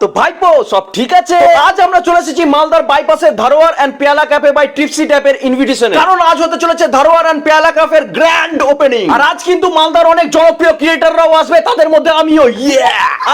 তো ভাইপো সব ঠিক আছে? আজ আমরা চলে এসেছি মালদার বাইপাসের ধারোয়ার and Peyala cafe by tipsy ট্যাপের invitation কারণ আজ হতে চলেছে ধারোয়ার এন্ড পেয়ালা ক্যাফের গ্র্যান্ড ওপেনিং আর আজ কিন্তু মালদার অনেক জনপ্রিয় ক্রিয়েটাররাও আসবে তাদের মধ্যে আমিও ইয়ে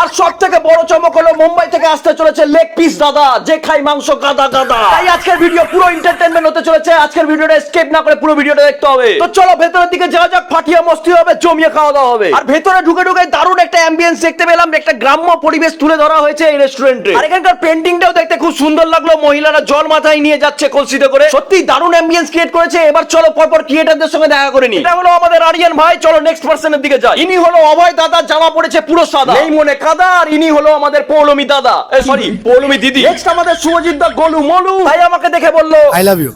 আর সব থেকে বড় চমক হলো মুম্বাই থেকে আসতে চলেছে লেগ পিস দাদা যে খাই মাংস গাদা গাদা। তাই আজকের ভিডিও পুরো এন্টারটেনমেন্ট হতে চলেছে আজকের ভিডিওটা স্কিপ না করে পুরো ভিডিওটা দেখতে হবে। তো চলো ভেতরের দিকে যাওয়া যাক ফাটিয়া মস্তি হবে জমিয়ে খাওয়া দাওয়া হবে। আর ভেতরে ঢুকে ঢুকে দারুণ একটা অ্যাম্বিয়েন্স দেখতে পেলাম একটা গ্রাম্য পরিবেশ তুলে ধরা হয়েছে এই রেস্টুরেন্টে আর এখানকার পেন্টিংটাও দেখতে খুব সুন্দর লাগল। মহিলারা জল মাথায় নিয়ে যাচ্ছে কলসিতে করে। সত্যি দারুণ অ্যাম্বিয়েন্স ক্রিয়েট করেছে। এবার চলো পরপর ক্রিয়েটারদের সঙ্গে দেখা করে নি এটা হলো আমাদের আরিয়ান ভাই। চলো নেক্সট পার্সনের দিকে যাই। ইনি হলো অভয় দাদা জামা পড়েছে পুরো সাদা। এই মনে কাদা আর ইনি হলো আমাদের পৌলমি দাদা। সরি পৌলমি দিদি। নেক্সট আমাদের শুভজিৎ দা গোলু মলু। ভাই আমাকে দেখে বলল আই লাভ ইউ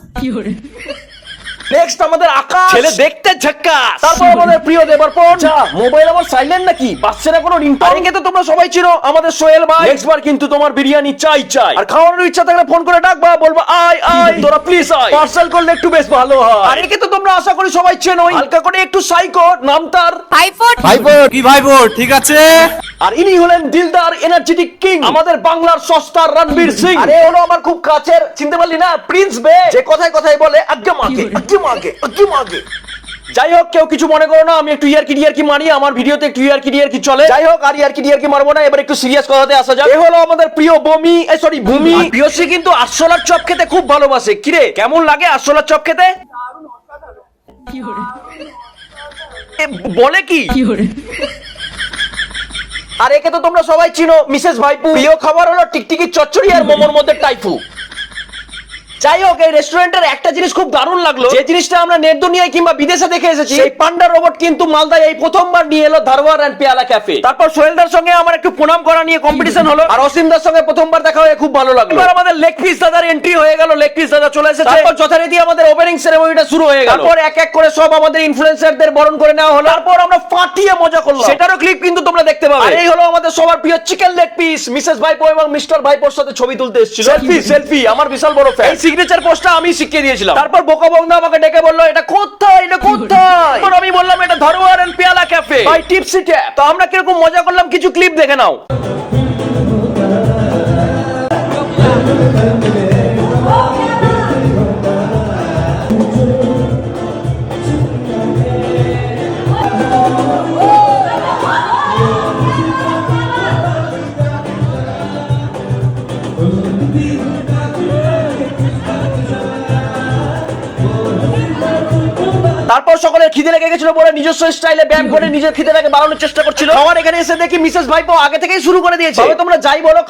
নেক্সট আমাদের আকাশ। ছেলে দেখতে ঝাক্কাস। তারপর আমাদের প্রিয় দেবর্পণ আচ্ছা মোবাইল আমার সাইলেন্ট নাকি? না কোনো রিংটোন আরে তো তোমরা সবাই চিনো আমাদের সোহেল ভাই। নেক্সট বার কিন্তু তোমার বিরিয়ানি চাই চাই। আর খাওয়ানোর ইচ্ছা থাকলে ফোন করে ডাকবা বলবা আয় আয়। তোরা প্লিজ আয়। পার্সেল করলে একটু বেশ ভালো হয়। আর একে তো তোমরা আশা করি সবাই চেনোই। হালকা করে একটু সাইকো নাম তার। আইফোন ভাইপো কি ভাইপো ঠিক আছে? আর ইনি হলেন দিলদার এনার্জেটিক কিং। আমাদের বাংলার সস্তার রণবীর সিং। আরে হলো আমার খুব কাছের। চিনতে পারলি না? প্রিন্স বে। যে কথায় কথায় বলে আজ্ঞে মাকে আজ্ঞে মাকে আজ্ঞে মাকে যাই হোক কেউ কিছু মনে করো না আমি একটু ইয়ারকি ডিয়ারকি মারি আমার ভিডিওতে একটু ইয়ারকি ডিয়ারকি চলে। যাই হোক আর ইয়ার ইয়ারকি ডিয়ারকি মারবো না এবার একটু সিরিয়াস কথাতে আসা যাক। এ হলো আমাদের প্রিয় বমি সরি ভূমি। প্রিয়সী কিন্তু আরশোলার চপ খেতে খুব ভালোবাসে। কিরে কেমন লাগে আরশোলার চপ খেতে? এ, বলে কি? আর একে তো তোমরা সবাই চিনো, মিসেস ভাইপু। প্রিয় খাবার হলো টিকটিকি চচ্চড়ি আর মোমোর মধ্যে টাইফু। যাই হোক এই রেস্টুরেন্টের একটা জিনিস খুব দারুণ লাগল। যে জিনিসটা আমরা নেট দুনিয়ায় কিংবা বিদেশে দেখে এসেছি সেই পান্ডা রোবট কিন্তু মালদায় এই প্রথমবার নিয়ে এলো ধারওয়ার এন্ড পেয়ালা ক্যাফে তারপর সোহেলদার সঙ্গে আমার একটু প্রণাম করা নিয়ে কম্পিটিশন হলো। আর অসীমদার সঙ্গে প্রথমবার দেখা হয়ে খুব ভালো লাগল। এবার আমাদের লেগ পিস দাদার এন্ট্রি হয়ে গেল লেগ পিস দাদা চলে এসেছে। তারপর যথারীতি আমাদের ওপেনিং সেরেমনিটা শুরু হয়ে গেল। তারপর এক এক করে সব আমাদের ইনফ্লুয়েন্সারদের বরণ করে নেওয়া হলো। তারপর আমরা ফাটিয়ে মজা করলাম। সেটারও ক্লিপ কিন্তু তোমরা দেখতে পাবে। আর এই হলো আমাদের সবার প্রিয় চিকেন লেগ পিস মিসেস ভাইপো এবং মিস্টার ভাইপোর সাথে ছবি তুলতে এসেছিল। সেলফি সেলফি আমার বিশাল বড় ফ্যান এই সিগনেচার পোস্টটা আমি শিখিয়ে দিয়েছিলাম। তারপর বোকা বন্ধু আমাকে ডেকে বলল, এটা কোথায়? এটা কোথায়? আমি বললাম, এটা ধরোয়ার and Peyala cafe by tipsy tap তো আমরা কীরকম মজা করলাম, কিছু ক্লিপ দেখে নাও। তারপর সকলের খিদে লেগে গেছিল বলে নিজস্ব স্টাইলে ব্যায়াম করে নিজের খিদেটাকে বাড়ানোর চেষ্টা করছিল। আমার এখানে এসে দেখি মিসেস ভাইপো আগে থেকেই শুরু করে দিয়েছে। তবে তোমরা যাই বলো